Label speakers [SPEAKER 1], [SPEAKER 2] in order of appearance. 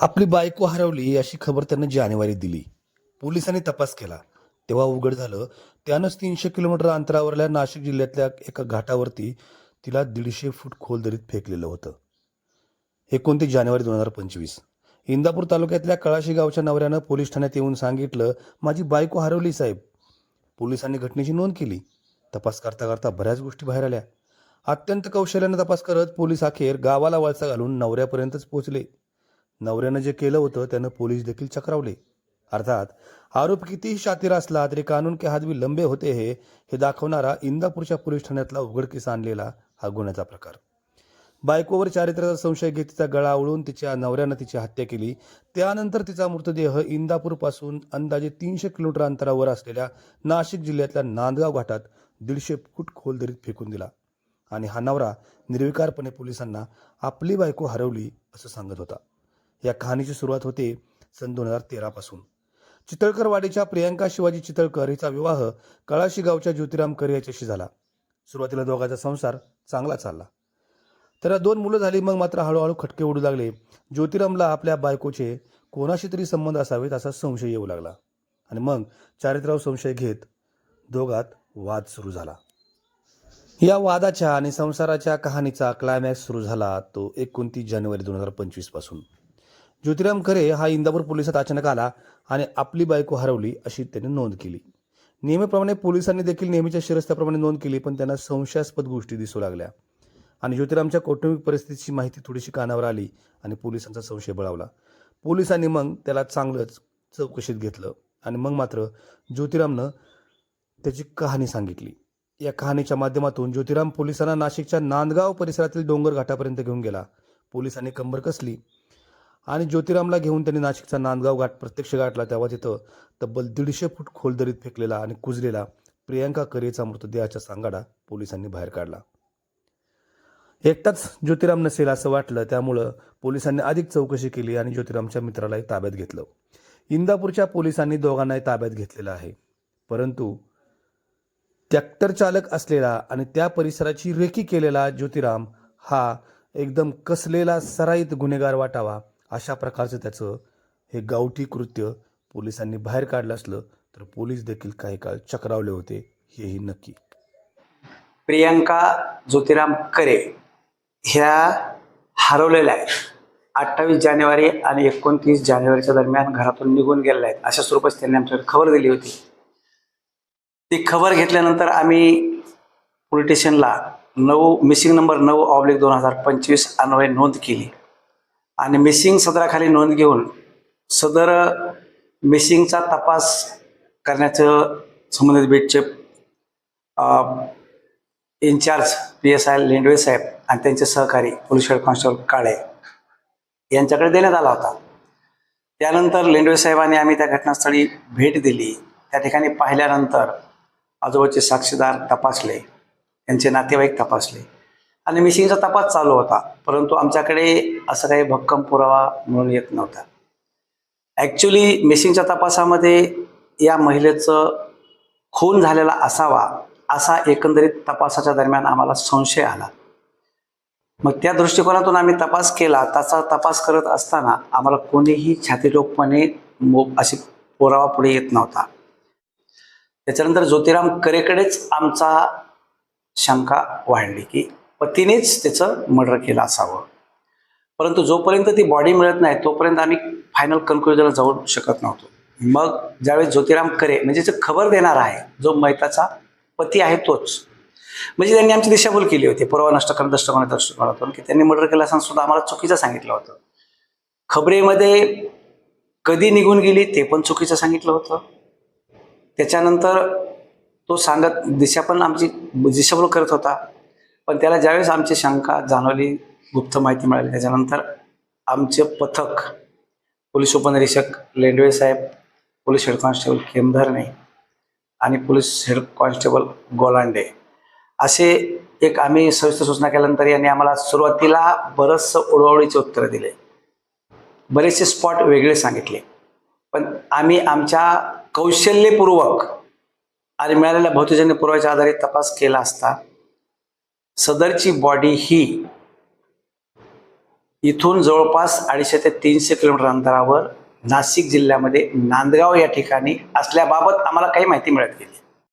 [SPEAKER 1] आपली बायको हरवली अशी खबर त्यानं जानेवारी दिली. पोलिसांनी तपास केला. तेव्हा उघड झालं त्यानंच तीनशे किलोमीटर अंतरावरल्या नाशिक जिल्ह्यातल्या एका घाटावरती तिला दीडशे फूट खोल दरीत फेकलेलं होतं. एकोणतीस जानेवारी दोन हजार पंचवीस. इंदापूर तालुक्यातल्या कळाशी गावच्या नवऱ्यानं पोलीस ठाण्यात येऊन सांगितलं माझी बायको हरवली साहेब. पोलिसांनी घटनेची नोंद केली. तपास करता करता बऱ्याच गोष्टी बाहेर आल्या. अत्यंत कौशल्यानं तपास करत पोलीस अखेर गावाला वळसा घालून नवऱ्यापर्यंतच पोहोचले. नवऱ्यानं जे केलं होतं त्यानं पोलीस देखील चक्रावले. अर्थात आरोप कितीही शातीर असला तरी कानून के हादवी लंबे होते हे हे दाखवणारा इंदापूरच्या पोलीस ठाण्यातला उघडकीस आणलेला हा गुन्ह्याचा प्रकार. बायकोवर चारित्र्याचा संशय घेत तिचा गळा आवळून तिच्या नवऱ्यानं तिची हत्या केली. त्यानंतर तिचा मृतदेह इंदापूरपासून अंदाजे तीनशे किलोमीटर अंतरावर असलेल्या नाशिक जिल्ह्यातल्या नांदगाव घाटात दीडशे फूट खोल दरीत फेकून दिला. आणि हा नवरा निर्विकारपणे पोलिसांना आपली बायको हरवली असं सांगत होता. या कहाणीची सुरुवात होते सन दोन हजार तेरापासून चितळकरवाडीच्या प्रियांका शिवाजी चितळकर हिचा विवाह कळाशी गावच्या ज्योतिराम करे याच्याशी झाला. सुरुवातीला दोघांचा संसार चांगला चालला. त्याला दोन मुलं झाली मग मात्र हळूहळू खटके उडू लागले. ज्योतिरामला आपल्या बायकोचे कोणाशी तरी संबंध असावेत असा संशय येऊ लागला. आणि मग चारित्राव संशय घेत दोघात वाद सुरू झाला. या वादाच्या आणि संसाराच्या कहाणीचा क्लायमॅक्स सुरू झाला तो एकोणतीस जानेवारी दोन हजार पंचवीसपासून ज्योतिराम खरे हा इंदापूर पोलिसात अचानक आला आणि आपली बायको हरवली अशी त्याने नोंद केली. नेहमीप्रमाणे पोलिसांनी देखील नेहमीच्या शिरस्त्याप्रमाणे नोंद केली पण त्यांना संशयास्पद गोष्टी दिसू लागल्या. आणि ज्योतिरामच्या कौटुंबिक परिस्थितीची माहिती थोडीशी कानावर आली आणि पोलिसांचा संशय बळावला. पोलिसांनी मग त्याला चांगलंच चौकशीत घेतलं आणि मग मात्र ज्योतिरामनं त्याची कहाणी सांगितली. या कहाणीच्या माध्यमातून ज्योतिराम पोलिसांना नाशिकच्या नांदगाव परिसरातील डोंगर घाटापर्यंत घेऊन गेला. पोलिसांनी कंबर कसली आणि ज्योतिरामला घेऊन त्यांनी नाशिकचा नांदगाव घाट प्रत्यक्ष गाठला. तेव्हा तिथं तब्बल दीडशे फूट खोल दरीत फेकलेला आणि कुजलेला प्रियांका करेचा मृतदेहाचा सांगाडा पोलिसांनी बाहेर काढला. एकटाच ज्योतिराम नसेल असं वाटलं त्यामुळं पोलिसांनी अधिक चौकशी केली आणि ज्योतिरामच्या मित्रालाही ताब्यात घेतलं. इंदापूरच्या पोलिसांनी दोघांनाही ताब्यात घेतलेलं आहे. परंतु ट्रॅक्टर चालक असलेला आणि त्या परिसराची रेकी केलेला ज्योतिराम हा एकदम कसलेला सराईत गुन्हेगार वाटावा अशा प्रकारचं त्याचं हे गावठी कृत्य पोलिसांनी बाहेर काढलं असलं तर पोलीस देखील काही काळ चक्रावले होते हेही नक्की.
[SPEAKER 2] प्रियंका ज्योतिराम करे ह्या हरवलेल्या आहेत. अठ्ठावीस जानेवारी आणि एकोणतीस जानेवारीच्या दरम्यान घरातून निघून गेलेल्या आहेत. अशा स्वरूपात त्यांनी आमच्याकडे खबर दिली होती. ती खबर घेतल्यानंतर आम्ही पोलीस स्टेशनला नऊ मिसिंग नंबर नऊ ऑब्लिक दोन हजार पंचवीस अन्वये नोंद केली. आणि मिसिंग सदराखाली नोंद घेऊन सदर मिसिंगचा तपास करण्याचं संबंधित बेटचे incharge P S I Lendwe Saheb आणि त्यांचे सहकारी पोलीस हेड कॉन्स्टेबल काळे यांच्याकडे देण्यात आला होता. त्यानंतर लेंडवे साहेबांनी आम्ही त्या घटनास्थळी भेट दिली. त्या ठिकाणी पाहिल्यानंतर आजोबाचे साक्षीदार तपासले. त्यांचे नातेवाईक तपासले. आणि मिशिंगचा तपास चालू होता. परंतु आमच्याकडे असं काही भक्कम पुरावा म्हणून येत नव्हता. ॲक्च्युली मिशिंगच्या तपासामध्ये या महिलेचं खून झालेला असावा असा एकंदरीत तपासाच्या दरम्यान आम्हाला संशय आला. मग त्या दृष्टिकोनातून आम्ही तपास केला. त्याचा तपास करत असताना आम्हाला कोणीही छातीटोकपणे मो अशी पुरावा पुढे येत नव्हता. त्याच्यानंतर ज्योतिराम करेकडेच आमचा शंका वाढली की पतीनेच त्याचं मर्डर केलं असावं. परंतु जोपर्यंत ती बॉडी मिळत नाही तोपर्यंत आम्ही फायनल कन्क्लुजनला जाऊ शकत नव्हतो. मग ज्यावेळेस ज्योतिराम करे म्हणजे जो खबर देणार आहे जो मैताचा पती आहे तोच. म्हणजे त्यांनी आमची दिशाभूल केली होती. पुरावा नष्ट करून दृष्टिकोना दृष्टिकोनातून की त्यांनी मर्डर केलं असताना सुद्धा आम्हाला चुकीचं सांगितलं होतं. खबरेमध्ये कधी निघून गेली ते पण चुकीचं सांगितलं होतं. त्याच्यानंतर तो सांगत दिशा पण आमची दिशाभूल करत होता. पण त्याला ज्यावेळेस आमची शंका जाणवली गुप्त माहिती मिळाली त्याच्यानंतर आमचे पथक पोलीस उपनिरीक्षक Lendwe Saheb police head constable Kemdharne आणि पोलीस हेड कॉन्स्टेबल गोलांडे. असे एक आम्ही सविस्तर सूचना केल्यानंतर यांनी आम्हाला सुरुवातीला बरंचसं ओळवळीचे उत्तरं दिले. बरेचसे स्पॉट वेगळे सांगितले. पण आम्ही आमच्या कौशल्यपूर्वक आणि मिळालेल्या भौतिकजन्य पुराव्याच्या आधारे तपास केला असता सदरची बॉडी ही इथून जवळपास अडीचशे ते तीनशे किलोमीटर अंतरावर नाशिक जिल्ह्यामध्ये नांदगाव या ठिकाणी असल्याबाबत आम्हाला काही माहिती मिळत गेली.